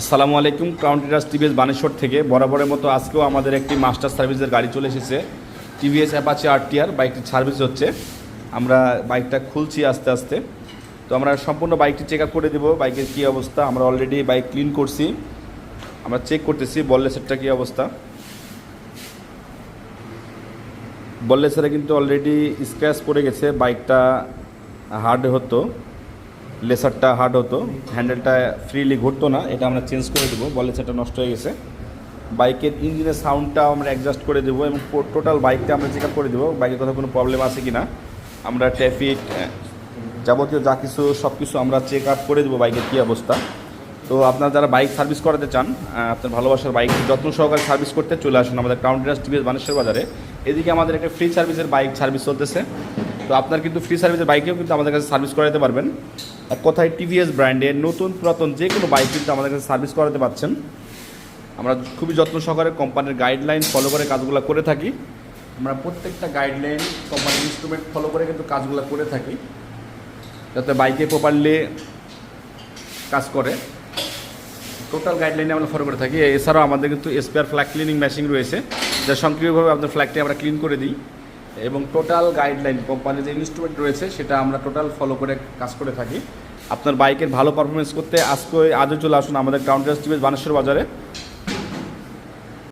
আসসালামু আলাইকুম crown টিরাস TVS Baneshwar থেকে। বরাবরের মতো আজকেও আমাদের একটি মাস্টার সার্ভিসের গাড়ি চলে এসেছে। টিভিএস অ্যাপাচি আরটিআর বাইকটি সার্ভিস হচ্ছে। আমরা বাইকটা খুলছি আস্তে আস্তে। তো আমরা সম্পূর্ণ বাইকটি চেক আপ করে দেবো। বাইকের কী অবস্থা? আমরা অলরেডি বাইক ক্লিন করছি। আমরা চেক করতেছি, বললে সেটটা কী অবস্থা? বললে সেটা কিন্তু অলরেডি স্ক্র্যাচ পড়ে গেছে। বাইকটা হার্ড হতো। লেসারটা হার্ড হতো হ্যান্ডেলটা ফ্রিলি ঘুরতো না, এটা আমরা চেঞ্জ করে দেবো, বলে সেটা নষ্ট হয়ে গেছে। বাইকের ইঞ্জিনের সাউন্ডটা আমরা অ্যাডজাস্ট করে দেবো এবং টোটাল বাইকটা আমরা চেক আপ করে দেবো, বাইকের কথা কোনো প্রবলেম আছে কি না আমরা ট্রাফিক যাবতীয় যা কিছু, সব কিছু আমরা চেক আপ করে দেবো বাইকের কী অবস্থা। তো আপনারা যারা বাইক সার্ভিস করাতে চান আপনার ভালোবাসার বাইক যত্ন সহকারে সার্ভিস করতে চলে আসুন আমাদের কাউন্টারাস টিভিএস বানেশ্বর বাজারে। এদিকে আমাদের একটা ফ্রি সার্ভিসের বাইক সার্ভিস চলতেছে। তো আপনার কিন্তু ফ্রি সার্ভিসের বাইকেও কিন্তু আমাদের কাছে সার্ভিস করাতে পারবেন। এক কথায় টিভিএস ব্র্যান্ডের নতুন, পুরাতন যে কোনো বাইক কিন্তু আমাদের কাছে সার্ভিস করাতে পারছেন। আমরা খুবই যত্ন সহকারে কোম্পানির গাইডলাইন ফলো করে কাজগুলো করে থাকি। আমরা প্রত্যেকটা গাইডলাইন কোম্পানির ইনস্ট্রুমেন্ট ফলো করে কিন্তু কাজগুলো করে থাকি। যাতে বাইকে প্রপারলি কাজ করে। টোটাল গাইডলাইনে আমরা ফলো করে থাকি। এছাড়াও আমাদের কিন্তু স্পেয়ার ফ্ল্যাগ ক্লিনিং মেশিন রয়েছে। যা সক্রিয়ভাবে আপনার ফ্ল্যাগটি আমরা ক্লিন করে দিই। এবং টোটাল গাইডলাইন কোম্পানির যে ইনস্ট্রুমেন্ট রয়েছে, সেটা আমরা টোটাল ফলো করে কাজ করে থাকি। আপনার বাইকের ভালো পারফরমেন্স করতে আজকে, আজও চলে আসুন আমাদের গ্রাউন্ড স্টিভেজ বানেশ্বর বাজারে।